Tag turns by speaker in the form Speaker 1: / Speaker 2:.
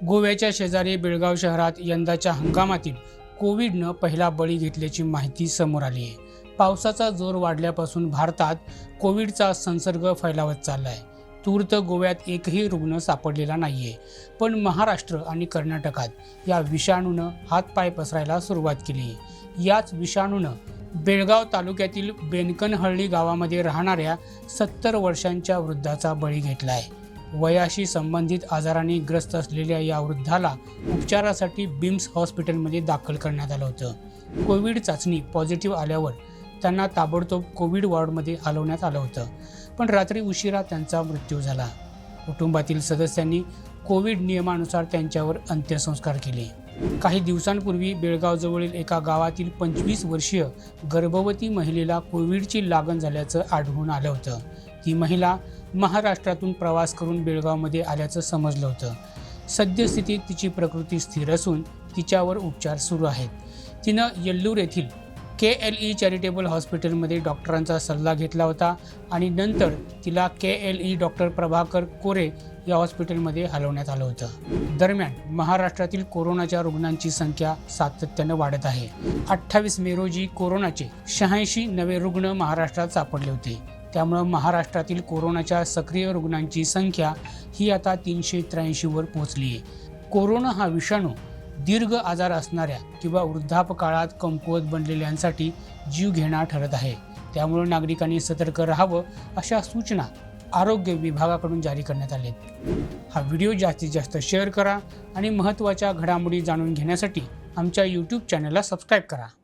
Speaker 1: गोव्याच्या शेजारी बेळगाव शहरात यंदाच्या हंगामातील कोविडनं पहिला बळी घेतल्याची माहिती समोर आली आहे. पावसाचा जोर वाढल्यापासून भारतात कोविडचा संसर्ग फैलावत चालला आहे तूर्त गोव्यात एकही रुग्ण सापडलेला नाहीये. पण महाराष्ट्र आणि कर्नाटकात या विषाणूनं हातपाय पसरायला सुरुवात केली. आहे याच विषाणूनं बेळगाव तालुक्यातील बेनकनहळ्ळी गावामध्ये राहणाऱ्या सत्तर वर्षांच्या वृद्धाचा बळी घेतला आहे वयाशी संबंधित आजाराने ग्रस्त असलेल्या या वृद्धाला उपचारासाठी बिम्स हॉस्पिटलमध्ये दाखल करण्यात आलं होतं. कोविड चाचणी पॉझिटिव्ह आल्यावर त्यांना ताबडतोब कोविड वॉर्डमध्ये हलवण्यात आलं होतं. पण रात्री उशिरा त्यांचा मृत्यू झाला. कुटुंबातील सदस्यांनी कोविड नियमानुसार त्यांच्यावर अंत्यसंस्कार केले. काही दिवसांपूर्वी बेळगावजवळील एका गावातील पंचवीस वर्षीय गर्भवती महिलेला कोविडची लागण झाल्याचं आढळून आलं होतं. ती महिला महाराष्ट्रातून प्रवास करून बेळगावमध्ये आल्याचं समजलं होतं. सद्यस्थितीत तिची प्रकृती स्थिर असून तिच्यावर उपचार सुरू आहेत. तिनं येल्लूर येथील के एल ई चॅरिटेबल हॉस्पिटलमध्ये डॉक्टरांचा सल्ला घेतला होता आणि नंतर तिला K L E doctor Prabhakar Kore या हॉस्पिटलमध्ये हलवण्यात आलं होतं. दरम्यान महाराष्ट्रातील कोरोनाच्या रुग्णांची संख्या सातत्यानं वाढत आहे. अठ्ठावीस मे रोजी कोरोनाचे शहाऐंशी नवे रुग्ण महाराष्ट्रात सापडले होते. त्यामुळं महाराष्ट्रातील कोरोनाच्या सक्रिय रुग्णांची संख्या ही आता तीनशे त्र्याऐंशीवर पोहोचली आहे. कोरोना हा विषाणू दीर्घ आजार असणाऱ्या किंवा वृद्धापकाळात कमकुवत बनलेल्यांसाठी जीव घेणा ठरत आहे. त्यामुळे नागरिकांनी सतर्क राहावं अशा सूचना आरोग्य विभागाकडून जारी करण्यात आले हा व्हिडिओ जास्तीत जास्त शेअर करा आणि महत्त्वाच्या घडामोडी जाणून घेण्यासाठी आमच्या यूट्यूब चॅनलला सबस्क्राईब करा.